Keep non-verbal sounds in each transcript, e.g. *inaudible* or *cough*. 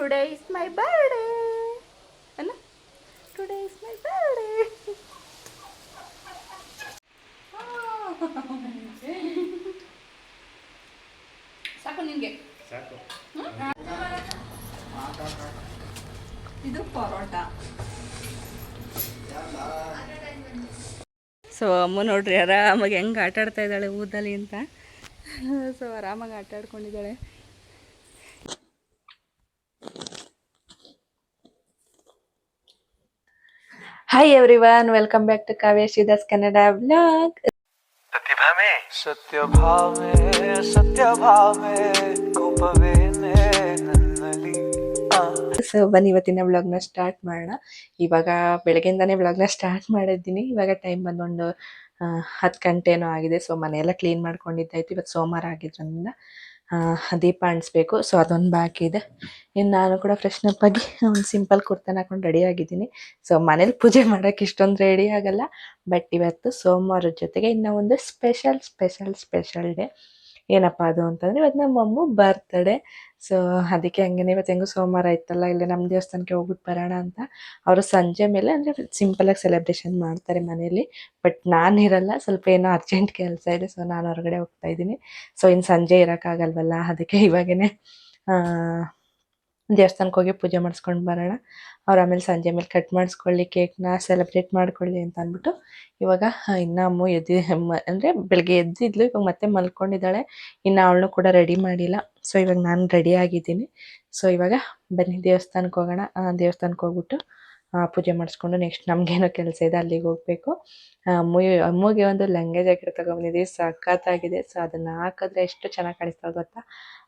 Today is my birthday ಅಲ್ಲ? Today is my birthday ಸಾಕು ನಿಮಗೆ ಸಾಕು. ಇದು ಪರೋಟ. ಸೊ ಅಮ್ಮ ನೋಡ್ರಿ ಆರಾಮಾಗಿ ಹೆಂಗೆ ಆಟಾಡ್ತಾ ಇದ್ದಾಳೆ ಊದಲ್ಲಿ ಅಂತ. *laughs* ಸೊ ಆರಾಮಾಗಿ ಆಟ ಆಡ್ಕೊಂಡಿದ್ದಾಳೆ hi everyone welcome back to Kavya Das Kannada blog Satyabhama ಸತ್ಯಭಾಮೆ ಸತ್ಯಭಾಮೆ ಕೋಪವೇನೆ ಸೊ ಬನ್ನಿ ಇವತ್ತಿನ ವ್ಲಾಗ್ನ ಸ್ಟಾರ್ಟ್ ಮಾಡೋಣ. ಇವಾಗ ಬೆಳಗ್ಗೆಯಿಂದಾನೇ ವ್ಲಾಗ್ನ ಸ್ಟಾರ್ಟ್ ಮಾಡಿದ್ದೀನಿ. ಇವಾಗ ಟೈಮ್ ಬಂದೊಂದು ಹತ್ತು ಗಂಟೆನೋ ಆಗಿದೆ. ಸೊ ಮನೆಯೆಲ್ಲ ಕ್ಲೀನ್ ಮಾಡ್ಕೊಂಡಿದ್ದಾಯ್ತು. ಇವತ್ತು ಸೋಮವಾರ ಆಗಿದ್ರಿಂದ ದೀಪ ಅಂಟಿಸ್ಬೇಕು ಸೊ ಅದೊಂದು ಬಾಕಿ ಇದೆ. ಇನ್ನು ನಾನು ಕೂಡ ಫ್ರೆಶ್ನಪ್ ಆಗಿ ಒಂದು ಸಿಂಪಲ್ ಕುರ್ತಾನ ಹಾಕೊಂಡು ರೆಡಿ ಆಗಿದ್ದೀನಿ. ಸೊ ಮನೇಲಿ ಪೂಜೆ ಮಾಡೋಕ್ಕೆ ಇಷ್ಟೊಂದು ರೆಡಿ ಆಗಲ್ಲ. ಬಟ್ ಇವತ್ತು ಸೋಮವಾರ ಜೊತೆಗೆ ಇನ್ನೂ ಒಂದು ಸ್ಪೆಷಲ್ ಸ್ಪೆಷಲ್ ಸ್ಪೆಷಲ್ ಡೇ ಏನಪ್ಪ ಅದು ಅಂತಂದರೆ ಇವತ್ತು ನಮ್ಮ ಅಮ್ಮ ಬರ್ತಡೆ ಸೊ ಅದಕ್ಕೆ ಹಂಗೇನೆ ಇವತ್ತು ಹೆಂಗೋ ಸೋಮವಾರ ಇತ್ತಲ್ಲ ಇಲ್ಲಿ ನಮ್ಮ ದೇವಸ್ಥಾನಕ್ಕೆ ಹೋಗ್ಬಿಟ್ಟು ಬರೋಣ ಅಂತ. ಅವರು ಸಂಜೆ ಮೇಲೆ ಅಂದರೆ ಸಿಂಪಲಾಗಿ ಸೆಲೆಬ್ರೇಷನ್ ಮಾಡ್ತಾರೆ ಮನೆಯಲ್ಲಿ. ಬಟ್ ನಾನು ಇರಲ್ಲ, ಸ್ವಲ್ಪ ಏನೋ ಅರ್ಜೆಂಟ್ ಕೆಲಸ ಇದೆ ಸೊ ನಾನು ಹೊರಗಡೆ ಹೋಗ್ತಾ ಇದ್ದೀನಿ. ಸೊ ಇನ್ನು ಸಂಜೆ ಇರೋಕ್ಕಾಗಲ್ವಲ್ಲ ಅದಕ್ಕೆ ಇವಾಗೇನೆ ದೇವಸ್ಥಾನಕ್ಕೆ ಹೋಗಿ ಪೂಜೆ ಮಾಡಿಸ್ಕೊಂಡು ಬರೋಣ. ಅವ್ರು ಆಮೇಲೆ ಸಂಜೆ ಮೇಲೆ ಕಟ್ ಮಾಡಿಸ್ಕೊಳ್ಳಿ, ಕೇಕ್ನ ಸೆಲೆಬ್ರೇಟ್ ಮಾಡ್ಕೊಳ್ಳಿ ಅಂತ ಅಂದ್ಬಿಟ್ಟು ಇವಾಗ ಇನ್ನು ಅಮ್ಮ ಎದ್ದು ಅಂದ್ರೆ ಬೆಳಗ್ಗೆ ಎದ್ದಿದ್ಲು, ಇವಾಗ ಮತ್ತೆ ಮಲ್ಕೊಂಡಿದ್ದಾಳೆ. ಇನ್ನು ಅವಳನ್ನು ಕೂಡ ರೆಡಿ ಮಾಡಿಲ್ಲ. ಸೊ, ಇವಾಗ ನಾನು ರೆಡಿ ಆಗಿದ್ದೀನಿ. ಸೊ, ಇವಾಗ ಬನ್ನಿ ದೇವಸ್ಥಾನಕ್ಕೆ ಹೋಗೋಣ. ದೇವಸ್ಥಾನಕ್ಕೆ ಹೋಗ್ಬಿಟ್ಟು ಪೂಜೆ ಮಾಡಿಸ್ಕೊಂಡು ನೆಕ್ಸ್ಟ್ ನಮಗೇನೋ ಕೆಲಸ ಇದೆ, ಅಲ್ಲಿಗೆ ಹೋಗ್ಬೇಕು. ಅಮ್ಮು, ಅಮ್ಮಗೆ ಒಂದು ಲಂಗೇಜ್ ಜಾಕೆಟ್ ಸಖತ್ ಸಖತ್ತಾಗಿದೆ ಸೊ, ಅದನ್ನ ಹಾಕಿದ್ರೆ ಎಷ್ಟು ಚೆನ್ನಾಗಿ ಕಾಣಿಸ್ತಾ ಗೊತ್ತಾ?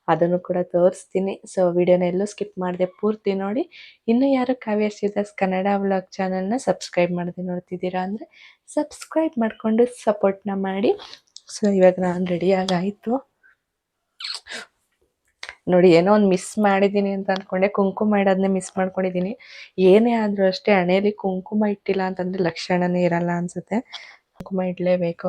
ಅದನ್ನು ಕೂಡ ತೋರಿಸ್ತೀನಿ. ಸೊ ವಿಡಿಯೋನ ಎಲ್ಲೂ ಸ್ಕಿಪ್ ಮಾಡಿದೆ ಪೂರ್ತಿ ನೋಡಿ. ಇನ್ನು ಯಾರು ಕಾವ್ಯ ಶ್ರೀದಾಸ್ ಕನ್ನಡ ವ್ಲಾಗ್ ಚಾನಲ್ನ ಸಬ್ಸ್ಕ್ರೈಬ್ ಮಾಡದೆ ನೋಡ್ತಿದ್ದೀರಾ ಅಂದರೆ ಸಬ್ಸ್ಕ್ರೈಬ್ ಮಾಡಿಕೊಂಡು ಸಪೋರ್ಟ್ನ ಮಾಡಿ. ಸೊ ಇವಾಗ ನಾನು ರೆಡಿಯಾಗಾಯಿತು ನೋಡಿ, ಏನೋ ಒಂದು ಮಿಸ್ ಮಾಡಿದ್ದೀನಿ ಅಂತ ಅಂದ್ಕೊಂಡೆ ಕುಂಕುಮ ಇಡೋದನ್ನೇ ಮಿಸ್ ಮಾಡ್ಕೊಂಡಿದ್ದೀನಿ. ಏನೇ ಆದರೂ ಅಷ್ಟೇ ಹಣೆಯಲ್ಲಿ ಕುಂಕುಮ ಇಟ್ಟಿಲ್ಲ ಅಂತಂದರೆ ಲಕ್ಷಣನೇ ಇರಲ್ಲ ಅನಿಸುತ್ತೆ. ಕುಂಕುಮ ಇಡಲೇಬೇಕು.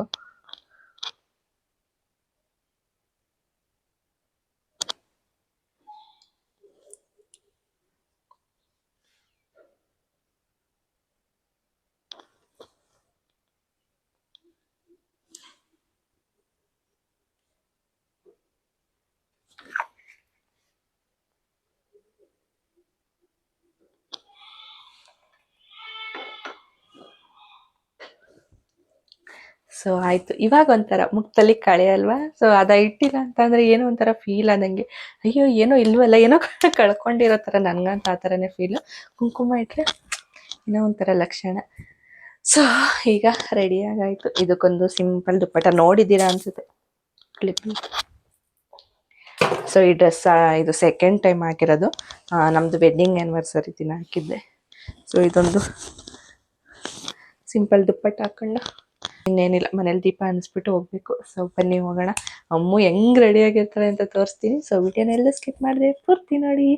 ಸೊ ಆಯ್ತು. ಇವಾಗ ಒಂಥರ ಮುಖದಲ್ಲಿ ಕಳೆ ಅಲ್ವಾ? ಸೊ ಅದ ಇಟ್ಟಿಲ್ಲ ಅಂತಂದ್ರೆ ಏನೋ ಒಂಥರ ಫೀಲ್ ಆದಂಗೆ. ಅಯ್ಯೋ, ಏನೋ ಇಲ್ವಲ್ಲ? ಏನೋ *laughs* ಕಳ್ಕೊಂಡಿರೋ ಥರ ನನ್ಗಂತ ಆ ಥರನೇ ಫೀಲು ಕುಂಕುಮ ಇಟ್ರೆ ಏನೋ ಒಂಥರ ಲಕ್ಷಣ. ಸೊ ಈಗ ರೆಡಿ ಆಗಾಯ್ತು. ಇದಕ್ಕೊಂದು ಸಿಂಪಲ್ ದುಪ್ಪಟ ನೋಡಿದ್ದೀರಾ ಅನ್ಸುತ್ತೆ. ಕ್ಲಿಪ್ ಸೊ ಈ ಡ್ರೆಸ್ ಇದು ಸೆಕೆಂಡ್ ಟೈಮ್ ಹಾಕಿರೋದು. ನಮ್ಮದು ವೆಡ್ಡಿಂಗ್ ಆ್ಯನಿವರ್ಸರಿ ದಿನ ಹಾಕಿದ್ದೆ. ಸೊ ಇದೊಂದು ಸಿಂಪಲ್ ದುಪ್ಪಟ್ಟ ಹಾಕೊಂಡು ಇನ್ನೇನಿಲ್ಲ, ಮನೇಲಿ ದೀಪ ಅನಿಸ್ಬಿಟ್ಟು ಹೋಗ್ಬೇಕು. ಸೊ ಬನ್ನಿ ಹೋಗೋಣ. ಅಮ್ಮು ಹೆಂಗ್ ರೆಡಿ ಆಗಿರ್ತಾರೆ ಅಂತ ತೋರಿಸ್ತೀನಿ. ಸೊ ವಿಡಿಯೋನೆಲ್ಲ ಸ್ಕಿಪ್ ಮಾಡಿದೆ ಪೂರ್ತಿ ನೋಡಿ.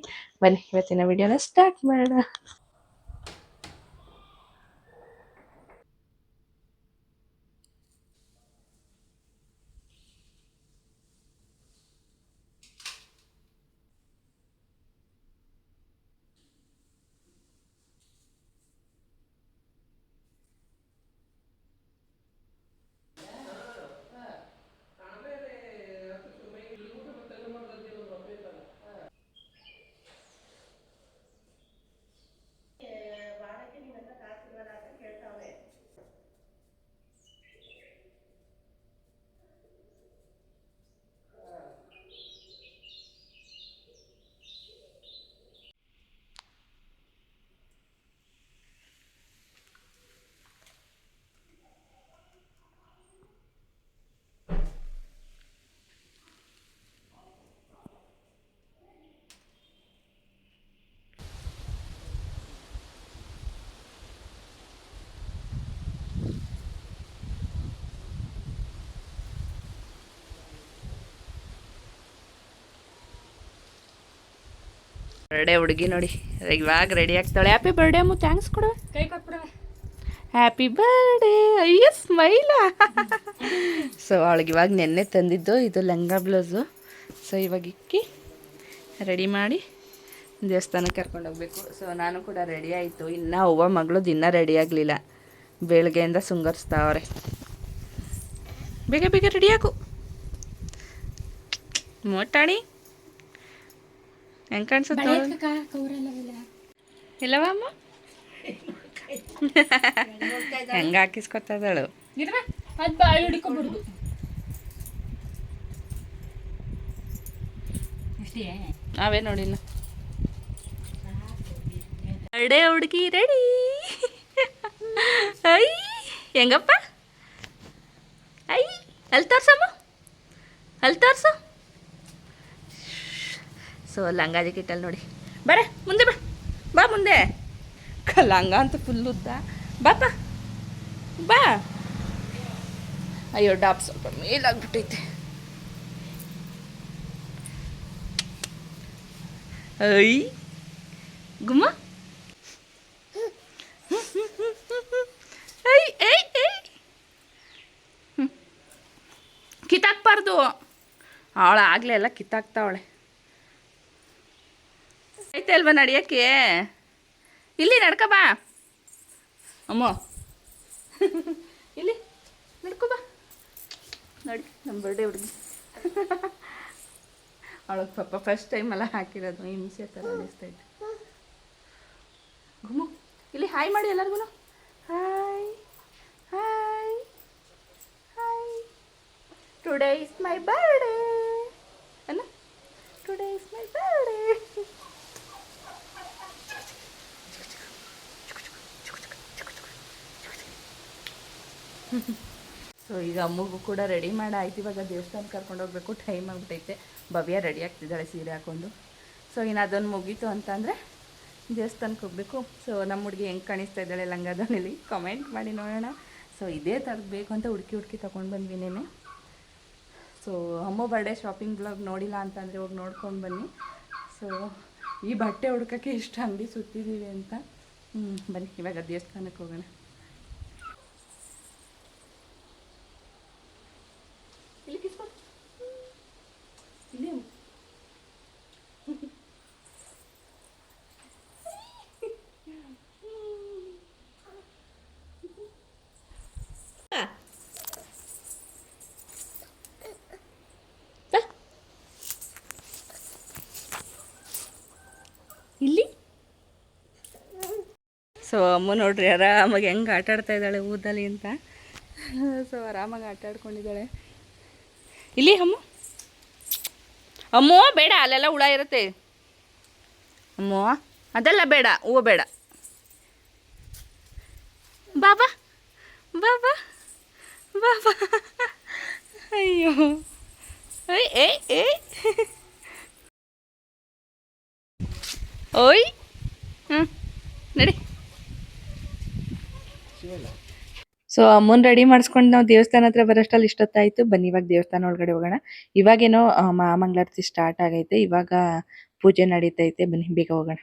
ಬನ್ನಿ, ಇವತ್ತಿನ ವಿಡಿಯೋನ ಸ್ಟಾರ್ಟ್ ಮಾಡೋಣ. ಬರ್ಡೇ ಹುಡುಗಿ ನೋಡಿ. ಇವಾಗ ರೆಡಿ ಆಗ್ತಾಳೆ. ಹ್ಯಾಪಿ ಬರ್ಡೇ ಅಮ್ಮ ಥ್ಯಾಂಕ್ಸ್ ಕೊಡು. ಕೈ ಕೊಟ್ಬಿಡವೆ ಹ್ಯಾಪಿ ಬರ್ಡೇ ಅಯ್ಯೋ ಸ್ಮೈಲ ಸೊ ಅವಳಿಗೆ ಇವಾಗ ನೆನ್ನೆ ತಂದಿದ್ದು ಇದು ಲಂಗ ಬ್ಲೌಸು. ಸೊ ಇವಾಗ ಇಕ್ಕಿ ರೆಡಿ ಮಾಡಿ ದೇವಸ್ಥಾನಕ್ಕೆ ಕರ್ಕೊಂಡು ಹೋಗ್ಬೇಕು. ಸೊ ನಾನು ಕೂಡ ರೆಡಿ ಆಯಿತು. ಇನ್ನೂ ಅವ್ವ ಮಗಳು ದಿನ ರೆಡಿ ಆಗಲಿಲ್ಲ. ಬೆಳಗ್ಗೆಯಿಂದ ಸುಂಗರಿಸ್ತಾವ್ರೆ ಬೇಗ ಬೇಗ ರೆಡಿ ಆಗು. ಮೋಟಾಣಿ. ಹೆಂಗೆ ಕಾಣಿಸುತ್ತೆ ಇಲ್ಲವ ಅಮ್ಮ? ಹೆಂಗೆ ಹಾಕಿಸ್ಕೊತದಳು ಇದ್ದಾಳು? ನೋಡಿಲ್ಲ ಅಡೆ ಹುಡುಗಿ ರೆಡಿ ಐ ಹೆಂಗಪ್ಪ? ಐ ಅಲ್ಲಿ ತೋರ್ಸಮ್ಮ? ಅಲ್ಲಿ ತೋರ್ಸು? ಸೊ, ಲಂಗ ಜಾಕೆಟಲ್ಲಿ ನೋಡಿ. ಬರ, ಮುಂದೆ ಬಾ. ಬಾ ಮುಂದೆ. ಲಂಗ ಅಂತ ಫುಲ್ ಉದ್ದ. ಬಾಪ ಬಾ. ಅಯ್ಯೋ ಡಾಪ್ ಸ್ವಲ್ಪ ಮೇಲಾಗ್ಬಿಟ್ಟೈತೆ. ಐ. ಗುಮ್ಮ. ಐ ಐ ಐ. ಕಿತ್ತಾಕ್ಬಾರ್ದು. ಅವಳ ಆಗಲೇ ಎಲ್ಲ ಕಿತ್ತಾಕ್ತಾವಳೆ. ಐತೆ ಅಲ್ವಾ ನಡಿಯೋಕ್ಕೆ? ಇಲ್ಲಿ ನಡ್ಕ ಬಾ. ಅಮ್ಮ. ಇಲ್ಲಿ ನಡ್ಕೋ ಬಾ. ನೋಡಿ ನಮ್ಮ ಬರ್ಡೇ ಹುಡುಗಿ. ಅವಳಿಗೆ ಪಾಪ ಫಸ್ಟ್ ಟೈಮ್ ಎಲ್ಲ ಹಾಕಿರೋದು ಹಿಂಸೆ ಥರ ಅನಿಸ್ತೈತೆ ಗುಮು ಇಲ್ಲಿ ಹಾಯ್ ಮಾಡಿ ಎಲ್ಲರಿಗೂ hi hi hi today is my birthday ಅಲ್ಲ today is my birthday so ಈಗ ಅಮ್ಮಗೂ ಕೂಡ ರೆಡಿ ಮಾಡಿ, ಆಯ್ತು. ಇವಾಗ ದೇವಸ್ಥಾನ ಕರ್ಕೊಂಡು ಹೋಗ್ಬೇಕು. ಟೈಮ್ ಆಗ್ಬಿಟ್ಟೈತೆ ಭವ್ಯ ರೆಡಿ ಆಗ್ತಿದ್ದಾಳೆ ಸೀರೆ ಹಾಕೊಂಡು. ಸೊ ಇನ್ನು ಅದೊಂದು ಮುಗೀತು ಅಂತಂದರೆ ದೇವಸ್ಥಾನಕ್ಕೆ ಹೋಗಬೇಕು. ಸೊ ನಮ್ಮ ಹುಡುಗಿ ಹೆಂಗೆ ಕಾಣಿಸ್ತಾ ಇದ್ದಾಳೆ ಲಂಗದಲ್ಲಿ ಕಮೆಂಟ್ ಮಾಡಿ ನೋಡೋಣ. ಸೊ ಇದೇ ಥರದ್ದು ಬೇಕು ಅಂತ ಹುಡುಕಿ ಹುಡುಕಿ ತೊಗೊಂಡು ಬಂದ್ವಿ ನೇನೆ. ಸೊ ಅಮ್ಮ ಬರ್ಡೇ ಶಾಪಿಂಗ್ ಬ್ಲಾಗ್ ನೋಡಿಲ್ಲ ಅಂತಂದರೆ ಹೋಗಿ ನೋಡ್ಕೊಂಡು ಬನ್ನಿ. ಸೊ ಈ ಬಟ್ಟೆ ಹುಡ್ಕೋಕ್ಕೆ ಎಷ್ಟು ಅಂಗಡಿ ಸುತ್ತಿದ್ದೀವಿ ಅಂತ. ಹ್ಞೂ ಬನ್ನಿ. ಇವಾಗ ದೇವಸ್ಥಾನಕ್ಕೆ ಹೋಗೋಣ ಇಲ್ಲಿ ಕಿಸ್ಕೊ ಇಲ್ಲಿ ಇಲ್ಲಿ ಸೊ ಅಮ್ಮ ನೋಡ್ರಿ, ಆರಾಮಾಗಿ ಹೆಂಗೆ ಆಟ ಆಡ್ತಾ ಇದ್ದಾಳೆ ಊದಲ್ಲಿ ಅಂತ. ಸೊ ಆರಾಮಾಗಿ ಆಟ ಆಡ್ಕೊಂಡಿದ್ದಾಳೆ ಇಲ್ಲಿ ಅಮ್ಮ. ಅಮ್ಮೋ, ಬೇಡ, ಅಲ್ಲೆಲ್ಲ ಹುಳ ಇರುತ್ತೆ. ಅಮ್ಮೋ, ಅದೆಲ್ಲ ಬೇಡ, ಹೂವು ಬೇಡ. ಬಾಬಾ ಬಾಬಾ ಬಾಬಾ. ಅಯ್ಯೋ. ಏಯ್ ಏಯ್ ಏಯ್. ಓಯ್. ಹ್ಞೂ ನಡಿ. ಸೊ ಅಮ್ಮನ್ ರೆಡಿ ಮಾಡಿಸ್ಕೊಂಡು ನಾವು ದೇವಸ್ಥಾನ ಹತ್ರ ಬರೋಷ್ಟಲ್ಲಿ ಇಷ್ಟೊತ್ತಾಯ್ತು. ಬನ್ನಿ ಇವಾಗ ದೇವಸ್ಥಾನ ಒಳಗಡೆ ಹೋಗೋಣ. ಇವಾಗೇನೋ ಆ, ಮಹಾಮಂಗಳಾರತಿ ಸ್ಟಾರ್ಟ್ ಆಗೈತೆ. ಇವಾಗ ಪೂಜೆ ನಡೀತೈತೆ. ಬನ್ನಿ ಬೇಗ ಹೋಗೋಣ.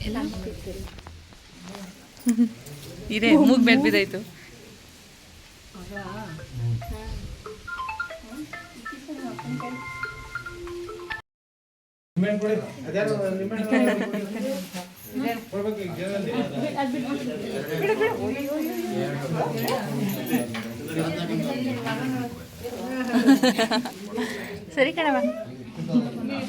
*laughs* ಇದೆ ಮೂಗ್ ಮೇಲೆ ಬಿದ್ದಾಯ್ತು. ಸರಿ ಕಣವ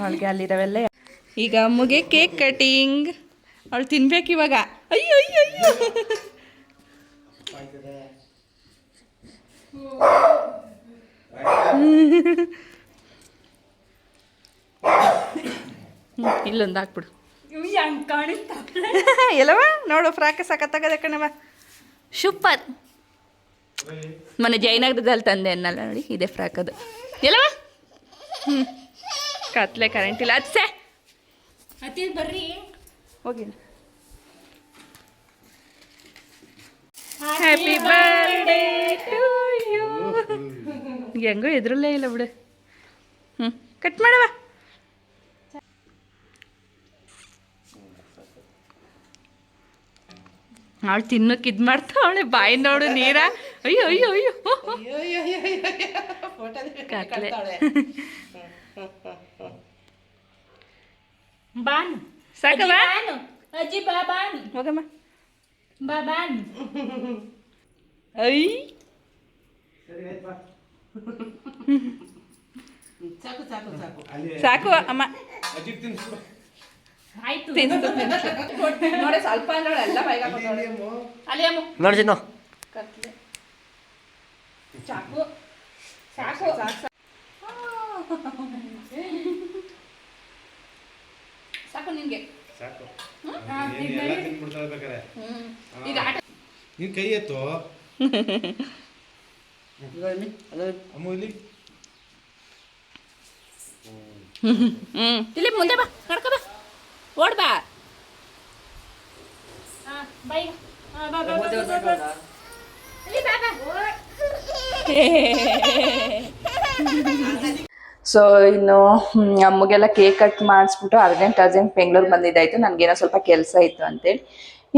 ಅವಳಿಗೆ ಅಲ್ಲಿರವೆಲ್ಲ ಈಗ ಅಮ್ಮಗೆ ಕೇಕ್ ಕಟಿಂಗ್. ಅವಳು ತಿನ್ಬೇಕು ಇವಾಗ. ಅಯ್ಯೋ ಅಯ್ಯೋ ಅಯ್ಯೋ. ಇಲ್ಲೊಂದು ಹಾಕ್ಬಿಡು. ಎಲ್ಲವ? ನೋಡು ಫ್ರಾಕ್ ಸಖತ್ತಾಗದೆ ಕಣವ ಸೂಪರ್. ಮೊನ್ನೆ ಜಯನಗರದಲ್ಲಿ ತಂದೆ ಅನ್ನಲ್ಲ ನೋಡಿ ಇದೆ ಫ್ರಾಕ್ ಅದು. ಎಲ್ಲವ? ಹ್ಞೂ ಕತ್ಲೆ ಕರೆಂಟ್ ಇಲ್ಲ. ಅದ್ಸೆ ಅತಿ ಬರ್ರಿ. ಹೋಗಿ. ಹ್ಯಾಪಿ ಬರ್ಡೇ ಟು ಯು ಹೆಂಗೋ ಎದುರಲ್ಲೇ ಇಲ್ಲ ಬಿಡು. ಹ್ಞೂ ಕಟ್ ಮಾಡವ ಅವಳು ತಿನ್ನೋಕೆ ಇದು ಮಾಡ್ತಾ ಅವಳೆ ಬಾಯಿ ನೋಡು ನೀರ. ಅಯ್ಯೋ ಅಯ್ಯೋ ಅಯ್ಯೋ. ಕತ್ಲೆ *laughs* ಬಾನು. ಸಾಕವ ಬಾನು. ಅಜ್ಜಿ ಬಾ ಬಾನ್. ಹೋಗಮ್ಮ. ಬಾ ಬಾನ್. ಐ. ಸಾಕು ಅಮ್ಮ. ಅಜ್ಜಿ ತಿನ್ಸು. ನೋಡಿ ಸ್ವಲ್ಪ ನೋಡಿ ಎಲ್ಲ ಬೈಗ ಅಲ್ಲಿ ಅಮ್ಮ ನೋಡಿ ಚಾಕು ಸಾಕು ಸಾಕು ಸಾಕು ನಿನ್ಗೆ ಸಾಕು ಹಾ, ಏನ್ ಎಲ್ಲ ತಿನ್ಬಿಡ್ತಾಳೆ ಬೇಕಾರೆ ಈಗ ಆಟ ನೀನ್ ಕೈ ಎತ್ತು ಅಮ್ಮ ಇಲ್ಲಿ ಹ್ಮ್ ಇಲ್ಲಿ ಮುಂದೆ ಬಾ ನಡ್ಕೊ ಬಾ ಓಡ್ ಬಾ ಹಾ ಬೈ ಹಾ ಬಾ ಬಾ ಬಾ, ಬಾ, ಬಾ, ಬಾ. ಇಲ್ಲಿ ಬಾ ಬಾ ಸೊ ಇನ್ನು ಅಮ್ಮಗೆಲ್ಲ ಕೇಕ್ ಕಟ್ ಮಾಡಿಸ್ಬಿಟ್ಟು ಅರ್ಜೆಂಟ್ ಅರ್ಜೆಂಟ್ ಬೆಂಗಳೂರು ಬಂದಿದ್ದಾಯ್ತು. ನನಗೇನೋ ಸ್ವಲ್ಪ ಕೆಲಸ ಇತ್ತು ಅಂತೇಳಿ.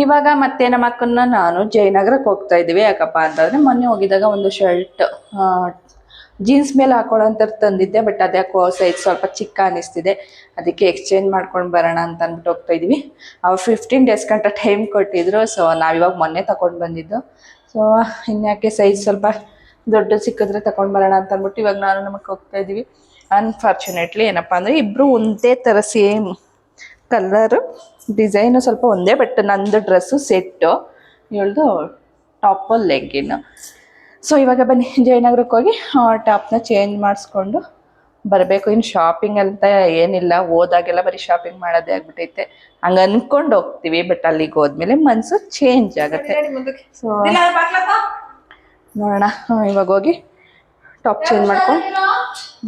ಇವಾಗ ಮತ್ತೆ ನಮ್ಮ ಅಕ್ಕನ್ನ ನಾನು ಜಯನಗರಕ್ಕೆ ಹೋಗ್ತಾ ಇದ್ದೀವಿ, ಯಾಕಪ್ಪ ಅಂತಂದರೆ ಮೊನ್ನೆ ಹೋಗಿದಾಗ ಒಂದು ಶರ್ಟ್ ಜೀನ್ಸ್ ಮೇಲೆ ಹಾಕೊಳ್ಳೋಂಥದ್ದು ತಂದಿದ್ದೆ ಬಟ್ ಅದ್ಯಾಕೋ ಸೈಜ್ ಸ್ವಲ್ಪ ಚಿಕ್ಕ ಅನಿಸ್ತಿದೆ. ಅದಕ್ಕೆ ಎಕ್ಸ್ಚೇಂಜ್ ಮಾಡ್ಕೊಂಡು ಬರೋಣ ಅಂತ ಅಂದ್ಬಿಟ್ಟು ಹೋಗ್ತಾ ಇದೀವಿ ಅವ್ರು ಫಿಫ್ಟೀನ್ ಡೇಸ್ ಗಂಟ ಟೈಮ್ ಕೊಟ್ಟಿದ್ರು ಸೊ ನಾವಿವಾಗ ಮೊನ್ನೆ ತಗೊಂಡು ಬಂದಿದ್ದು. ಸೊ ಇನ್ಯಾಕೆ ಸೈಜ್ ಸ್ವಲ್ಪ ದೊಡ್ಡ ಸಿಕ್ಕಿದ್ರೆ ತಗೊಂಡ್ ಬರೋಣ ಅಂತ ಅಂದ್ಬಿಟ್ಟು ಇವಾಗ ನಾನು ನಮಗೆ ಹೋಗ್ತಾ ಇದೀವಿ. ಅನ್ಫಾರ್ಚುನೇಟ್ಲಿ ಏನಪ್ಪ ಅಂದರೆ ಇಬ್ಬರು ಒಂದೇ ಥರ ಸೇಮ್ ಕಲರು ಡಿಸೈನು ಸ್ವಲ್ಪ ಒಂದೇ ಬಟ್ ನಂದು ಡ್ರೆಸ್ಸು ಸೆಟ್ಟು ಹೇಳ್ದು ಟಾಪು ಲೆಗ್ಗಿನ್ನು ಸೊ ಇವಾಗ ಬನ್ನಿ ಜಯನಗರಕ್ಕೆ ಹೋಗಿ ಟಾಪ್ನ ಚೇಂಜ್ ಮಾಡಿಸ್ಕೊಂಡು ಬರಬೇಕು. ಇನ್ನು ಶಾಪಿಂಗ್ ಅಂತ ಏನಿಲ್ಲ ಹೋದಾಗೆಲ್ಲ ಬರೀ ಶಾಪಿಂಗ್ ಮಾಡೋದೇ ಆಗ್ಬಿಟ್ಟೈತೆ ಹಂಗೆ ಅನ್ಕೊಂಡು ಹೋಗ್ತೀವಿ ಬಟ್ ಅಲ್ಲಿಗೆ ಹೋದ್ಮೇಲೆ ಮನಸ್ಸು ಚೇಂಜ್ ಆಗುತ್ತೆ. ಸೊ ನೋಡೋಣ. ಇವಾಗ ಹೋಗಿ ಟಾಪ್ ಚೇಂಜ್ ಮಾಡ್ಕೊಂಡು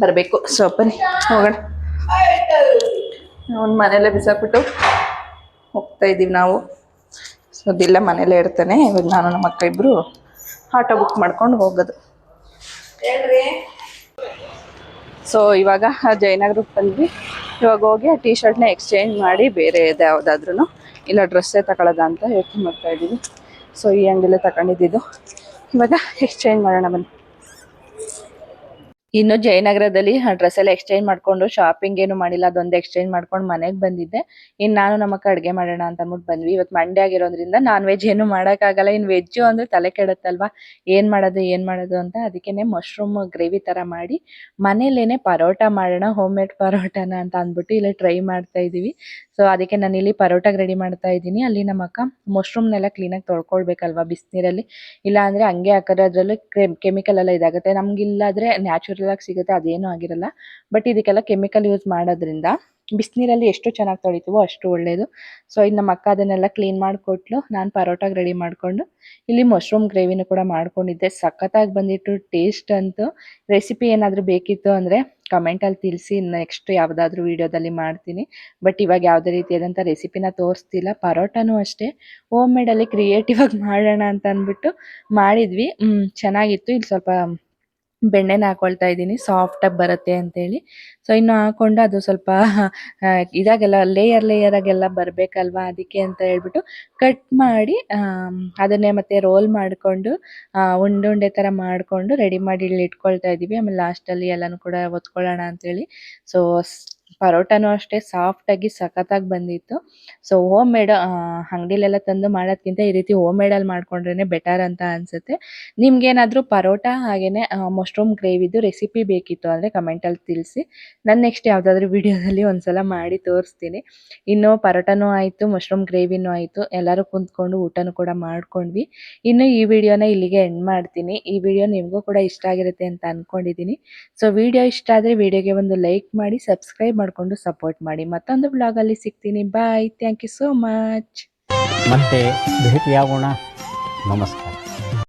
ಬರಬೇಕು. ಸೊ ಬನ್ನಿ, ಹೋಗೋಣ. ಅವ್ನು ಮನೇಲೆ ಬಿಸಾಕ್ಬಿಟ್ಟು ಹೋಗ್ತಾ ಇದ್ದೀವಿ ನಾವು. ಸೊ ಅದಿಲ್ಲ, ಮನೆಯಲ್ಲೇ ಇರ್ತಾನೆ. ಇವಾಗ ನಾನು ನಮ್ಮ ಅಕ್ಕ ಇಬ್ಬರು ಆಟೋ ಬುಕ್ ಮಾಡ್ಕೊಂಡು ಹೋಗೋದು. ಸೊ ಇವಾಗ ಜಯನಗರಕ್ಕೆ ಬಂದ್ವಿ. ಇವಾಗ ಹೋಗಿ ಆ ಟೀ ಶರ್ಟ್ನ ಎಕ್ಸ್ಚೇಂಜ್ ಮಾಡಿ ಬೇರೆ ಯಾವುದಾದ್ರೂ ಇಲ್ಲ ಡ್ರೆಸ್ಸೇ ತಗೊಳ್ಳೋದ ಅಂತ ಯೋಚನೆ ಮಾಡ್ತಾ ಇದ್ದೀವಿ ಸೊ ಈ ಅಂಗಡಿಲೇ ತಗೊಂಡಿದ್ದು ಇವಾಗ ಎಕ್ಸ್ಚೇಂಜ್ ಮಾಡೋಣ ಬನ್ನಿ. ಇನ್ನು ಜಯನಗರದಲ್ಲಿ ಡ್ರೆಸ್ ಎಲ್ಲ ಎಕ್ಸ್ಚೇಂಜ್ ಮಾಡ್ಕೊಂಡು ಶಾಪಿಂಗ್ ಏನು ಮಾಡಿಲ್ಲ, ಅದೊಂದು ಎಕ್ಸ್ಚೇಂಜ್ ಮಾಡ್ಕೊಂಡು ಮನೆಗೆ ಬಂದಿದ್ದೆ. ಇನ್ನು ನಾನು ನಮ್ಮಕ್ಕ ಅಡುಗೆ ಮಾಡೋಣ ಅಂತ ಅಂದ್ಬಿಟ್ಟು ಬಂದ್ವಿ. ಇವತ್ತು ಮಂಡೇ ಆಗಿರೋದ್ರಿಂದ ನಾನ್ ವೆಜ್ ಏನು ಮಾಡೋಕ್ಕಾಗಲ್ಲ. ಇನ್ನು ವೆಜ್ಜು ಅಂದ್ರೆ ತಲೆ ಕೆಡುತ್ತಲ್ವಾ? ಏನು ಮಾಡೋದು ಏನು ಮಾಡೋದು ಅಂತ ಅದಕ್ಕೆನೆ ಮಶ್ರೂಮ್ ಗ್ರೇವಿ ಥರ ಮಾಡಿ ಮನೇಲೇನೆ ಪರೋಟ ಮಾಡೋಣ ಹೋಮ್ ಮೇಡ್ ಪರೋಟನ ಅಂತ ಅಂದ್ಬಿಟ್ಟು ಇಲ್ಲಿ ಟ್ರೈ ಮಾಡ್ತಾ ಇದ್ದೀವಿ. ಸೊ ಅದಕ್ಕೆ ನಾನು ಇಲ್ಲಿ ಪರೋಟಾಗೆ ರೆಡಿ ಮಾಡ್ತಾ ಇದ್ದೀನಿ. ಅಲ್ಲಿ ನಮ್ಮ ಮಶ್ರೂಮ್ನೆಲ್ಲ ಕ್ಲೀನಾಗಿ ತೊಳ್ಕೊಳ್ಬೇಕಲ್ವಾ ಬಿಸಿನೀರಲ್ಲಿ? ಇಲ್ಲ ಅಂದರೆ ಹಂಗೆ ಹಾಕೋದ್ರಲ್ಲೂ ಕೆಮಿಕಲ್ ಎಲ್ಲ ಇದಾಗುತ್ತೆ. ನಮಗಿಲ್ಲಾದ್ರೆ ನ್ಯಾಚುರಲ್ ಆಗಿ ಸಿಗುತ್ತೆ, ಅದೇನು ಆಗಿರಲ್ಲ. ಬಟ್ ಇದಕ್ಕೆಲ್ಲ ಕೆಮಿಕಲ್ ಯೂಸ್ ಮಾಡೋದ್ರಿಂದ ಬಿಸಿನೀರಲ್ಲಿ ಎಷ್ಟು ಚೆನ್ನಾಗಿ ತೊಳಿತೀವೋ ಅಷ್ಟು ಒಳ್ಳೇದು. ಸೊ ಇದು ನಮ್ಮ ಅಕ್ಕ ಅದನ್ನೆಲ್ಲ ಕ್ಲೀನ್ ಮಾಡಿಕೊಟ್ಲು. ನಾನು ಪರೋಟಾಗೆ ರೆಡಿ ಮಾಡಿಕೊಂಡು, ಇಲ್ಲಿ ಮಶ್ರೂಮ್ ಗ್ರೇವಿನೂ ಕೂಡ ಮಾಡ್ಕೊಂಡಿದ್ದೆ. ಸಖತ್ತಾಗಿ ಬಂದಿತ್ತು ಟೇಸ್ಟ್ ಅಂತೂ. ರೆಸಿಪಿ ಏನಾದರೂ ಬೇಕಿತ್ತು ಅಂದರೆ ಕಮೆಂಟಲ್ಲಿ ತಿಳಿಸಿ. ನೆಕ್ಸ್ಟ್ ಯಾವುದಾದ್ರೂ ವೀಡಿಯೋದಲ್ಲಿ ಮಾಡ್ತೀನಿ. ಬಟ್ ಇವಾಗ ಯಾವುದೇ ರೀತಿಯಾದಂಥ ರೆಸಿಪಿನ ತೋರಿಸ್ತಿಲ್ಲ. ಪರೋಟನೂ ಅಷ್ಟೇ. ಹೋಮ್ ಮೇಡಲ್ಲಿ ಕ್ರಿಯೇಟಿವ್ ಆಗಿ ಮಾಡೋಣ ಅಂತ ಅಂದ್ಬಿಟ್ಟು ಮಾಡಿದ್ವಿ. ಚೆನ್ನಾಗಿತ್ತು. ಇಲ್ಲಿ ಸ್ವಲ್ಪ ಬೆಣ್ಣೆನ ಹಾಕೊಳ್ತಾ ಇದ್ದೀನಿ ಸಾಫ್ಟಾಗಿ ಬರುತ್ತೆ ಅಂತೇಳಿ. ಸೊ ಇನ್ನು ಹಾಕೊಂಡು ಅದು ಸ್ವಲ್ಪ *laughs* ಇದಾಗೆಲ್ಲ ಲೇಯರ್ ಲೇಯರ್ ಆಗೆಲ್ಲ ಬರಬೇಕಲ್ವಾ ಅದಕ್ಕೆ ಅಂತ ಹೇಳ್ಬಿಟ್ಟು ಕಟ್ ಮಾಡಿ ಅದನ್ನೇ ಮತ್ತೆ ರೋಲ್ ಮಾಡಿಕೊಂಡು ಉಂಡೆ ಉಂಡೆ ಥರ ಮಾಡಿಕೊಂಡು ರೆಡಿ ಮಾಡಿ ಇಲ್ಲಿ ಇಟ್ಕೊಳ್ತಾ ಇದ್ದೀವಿ ಆಮೇಲೆ ಲಾಸ್ಟಲ್ಲಿ ಎಲ್ಲನೂ ಕೂಡ ಒತ್ಕೊಳ್ಳೋಣ ಅಂತೇಳಿ. ಸೊ ಪರೋಟನೂ ಅಷ್ಟೇ ಸಾಫ್ಟಾಗಿ ಸಖತ್ತಾಗಿ ಬಂದಿತ್ತು. ಸೊ ಹೋಮ್ ಮೇಡ್ ಅಂಗಡಿಲೆಲ್ಲ ತಂದು ಮಾಡೋದ್ಕಿಂತ ಈ ರೀತಿ ಹೋಮ್ ಮೇಡಲ್ಲಿ ಮಾಡ್ಕೊಂಡ್ರೇ ಬೆಟರ್ ಅಂತ ಅನಿಸುತ್ತೆ. ನಿಮ್ಗೇನಾದರೂ ಪರೋಟ ಹಾಗೆಯೇ ಮಶ್ರೂಮ್ ಗ್ರೇವಿದು ರೆಸಿಪಿ ಬೇಕಿತ್ತು ಅಂದರೆ ಕಮೆಂಟಲ್ಲಿ ತಿಳಿಸಿ. ನಾನು ನೆಕ್ಸ್ಟ್ ಯಾವುದಾದ್ರೂ ವಿಡಿಯೋದಲ್ಲಿ ಒಂದ್ಸಲ ಮಾಡಿ ತೋರಿಸ್ತೀನಿ. ಇನ್ನು ಪರೋಟನೂ ಆಯಿತು ಮಶ್ರೂಮ್ ಗ್ರೇವಿನೂ ಆಯಿತು. ಎಲ್ಲರೂ ಕುಂತ್ಕೊಂಡು ಊಟನೂ ಕೂಡ ಮಾಡ್ಕೊಂಡ್ವಿ. ಇನ್ನು ಈ ವಿಡಿಯೋನ ಇಲ್ಲಿಗೆ ಎಂಡ್ ಮಾಡ್ತೀನಿ. ಈ ವಿಡಿಯೋ ನಿಮಗೂ ಕೂಡ ಇಷ್ಟ ಆಗಿರುತ್ತೆ ಅಂತ ಅಂದ್ಕೊಂಡಿದ್ದೀನಿ ಸೊ ವಿಡಿಯೋ ಇಷ್ಟ ಆದರೆ ವಿಡಿಯೋಗೆ ಒಂದು ಲೈಕ್ ಮಾಡಿ, ಸಬ್ಸ್ಕ್ರೈಬ್ ಮಾಡಿಕೊಂಡು ಸಪೋರ್ಟ್ ಮಾಡಿ. ಮತ್ತೊಂದು ಬ್ಲಾಗಲ್ಲಿ ಸಿಗ್ತೀನಿ. Bye thank you so much ಮತ್ತೆ ಭೇಟಿಯಾಗೋಣ. ನಮಸ್ಕಾರ.